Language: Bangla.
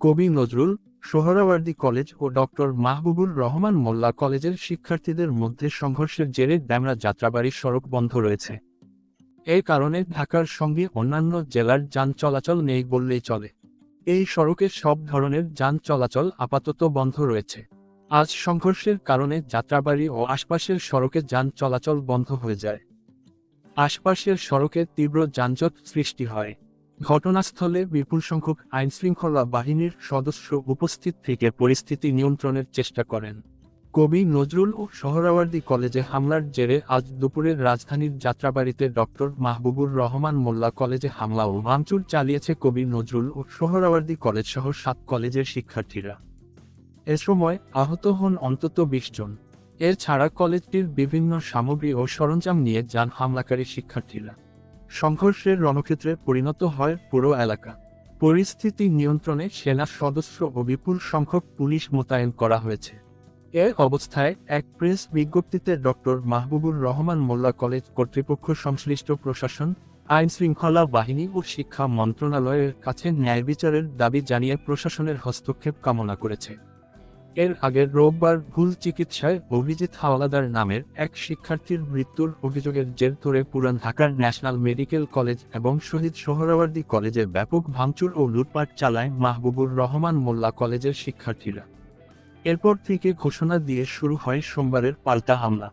কবি নজরুল সোহরাওয়ার্দী কলেজ ও ডক্টর মাহবুবুর রহমান মোল্লা কলেজের শিক্ষার্থীদের মধ্যে সংঘর্ষের জেরে ড্যামরা যাত্রাবাড়ির সড়ক বন্ধ রয়েছে। এই কারণে ঢাকার সঙ্গে অন্যান্য জেলার যান চলাচল নেই বললেই চলে। এই সড়কে সব ধরনের যান চলাচল আপাতত বন্ধ রয়েছে। আজ সংঘর্ষের কারণে যাত্রাবাড়ি ও আশপাশের সড়কে যান চলাচল বন্ধ হয়ে যায়। আশপাশের সড়কে তীব্র যানজট সৃষ্টি হয়। ঘটনাস্থলে বিপুল সংখ্যক আইনশৃঙ্খলা বাহিনীর সদস্য উপস্থিত থেকে পরিস্থিতি নিয়ন্ত্রণের চেষ্টা করেন। কবি নজরুল ও সোহরাওয়ার্দী কলেজে হামলার জেরে আজ দুপুরে রাজধানীর যাত্রাবাড়িতে ডক্টর মাহবুবুর রহমান মোল্লা কলেজে হামলা ও ভাঙচুর চালিয়েছে কবি নজরুল ও সোহরাওয়ার্দী কলেজ সহ সাত কলেজের শিক্ষার্থীরা। এ সময় আহত হন অন্তত বিশ জন। এছাড়া কলেজটির বিভিন্ন সামগ্রী ও সরঞ্জাম নিয়ে যান হামলাকারী শিক্ষার্থীরা। সংঘর্ষের রণক্ষেত্রে পরিণত হয় পুরো এলাকা। পরিস্থিতি নিয়ন্ত্রণে সেনা সদস্য ও বিপুল সংখ্যক পুলিশ মোতায়েন করা হয়েছে। এ অবস্থায় এক প্রেস বিজ্ঞপ্তিতে ডক্টর মাহবুবুর রহমান মোল্লা কলেজ কর্তৃপক্ষ সংশ্লিষ্ট প্রশাসন আইন শৃঙ্খলা বাহিনী ও শিক্ষা মন্ত্রণালয়ের কাছে ন্যায় বিচারের দাবি জানিয়ে প্রশাসনের হস্তক্ষেপ কামনা করেছে। এর আগের রোববার ভুল চিকিৎসায় অভিজিৎ হাওলাদার নামের এক শিক্ষার্থীর মৃত্যুর অভিযোগের জের ধরে পুরান ঢাকার ন্যাশনাল মেডিকেল কলেজ এবং শহীদ সোহরাওয়ার্দী কলেজে ব্যাপক ভাঙচুর ও লুটপাট চালায় মাহবুবুর রহমান মোল্লা কলেজের শিক্ষার্থীরা। এরপর থেকে ঘোষণা দিয়ে শুরু হয় সোমবারের পাল্টা হামলা।